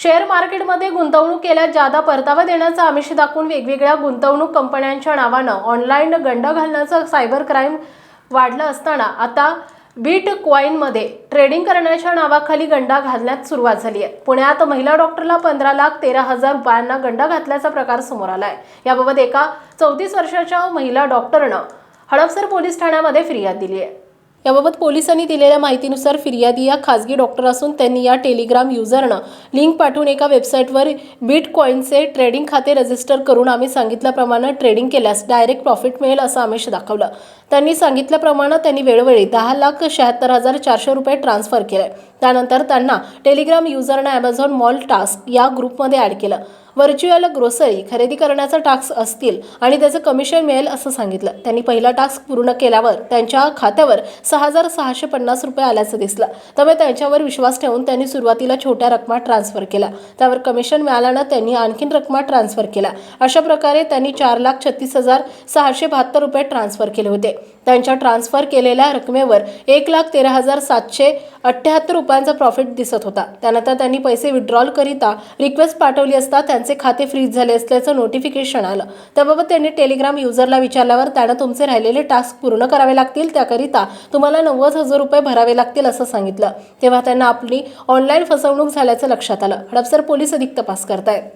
Share मार्केटमध्ये गुंतवणूक केल्यास जादा परतावा देण्याचा आमिष दाखवून वेगवेगळ्या गुंतवणूक कंपन्यांच्या नावानं ऑनलाईन गंड घालण्याचं सायबर क्राईम वाढलं असताना आता बीट कॉईनमध्ये ट्रेडिंग करण्याच्या नावाखाली गंडा घालण्यात सुरुवात झाली आहे. पुण्यात महिला डॉक्टरला पंधरा लाख तेरा हजार रुपयांना गंडा घातल्याचा प्रकार समोर आला आहे याबाबत एका चौतीस वर्षाच्या महिला डॉक्टरनं हडपसर पोलीस ठाण्यामध्ये फिर्याद दिली आहे. याबाबत पोलिसांनी दिलेल्या माहितीनुसार फिर्यादी या खासगी डॉक्टर असून त्यांनी या टेलिग्राम युजरनं लिंक पाठवून एका वेबसाईटवर बिट कॉईनचे ट्रेडिंग खाते रजिस्टर करून आम्ही सांगितल्याप्रमाणे ट्रेडिंग केल्यास डायरेक्ट प्रॉफिट मिळेल असं आमिष दाखवलं. त्यांनी सांगितल्याप्रमाणे त्यांनी वेळोवेळी दहा लाख शहात्तर हजार चारशे रुपये ट्रान्सफर केले. त्यानंतर त्यांना टेलिग्राम युजरनं ॲमेझॉन मॉल टास्क या ग्रुपमध्ये ॲड केलं. व्हर्च्युअल ग्रोसरी खरेदी करण्याचा टास्क असतील आणि त्याचं कमिशन मिळेल असं सांगितलं. त्यांनी पहिला टास्क पूर्ण केल्यावर त्यांच्या खात्यावर सहा हजार सहाशे पन्नास रुपये आल्याचं दिसलं. त्यामुळे त्यांच्यावर विश्वास ठेवून त्यांनी सुरुवातीला छोट्या रकमा ट्रान्सफर केल्या त्यावर कमिशन मिळाल्यानं त्यांनी आणखीन रकमा ट्रान्सफर केल्या अशा प्रकारे त्यांनी चार लाख छत्तीस हजार सहाशे बहात्तर रुपये ट्रान्सफर केले होते. त्यांच्या ट्रान्सफर केलेल्या रकमेवर एक लाख तेरा हजार सातशे अठ्ठ्याहत्तर रुपयांचा प्रॉफिट दिसत होता. त्यानंतर त्यांनी पैसे विड्रॉल करिता रिक्वेस्ट पाठवली असता त्यांचे खाते फ्रीज झाले असल्याचं नोटिफिकेशन आलं. त्याबाबत त्यांनी टेलिग्राम युजरला विचारल्यावर त्यानं तुमचे राहिलेले टास्क पूर्ण करावे लागतील त्याकरिता तुम्हाला नव्वद हजार रुपये भरावे लागतील असं सांगितलं. तेव्हा त्यांना आपली ऑनलाईन फसवणूक झाल्याचं लक्षात आलं. हडपसर पोलीस अधिक तपास करतायत.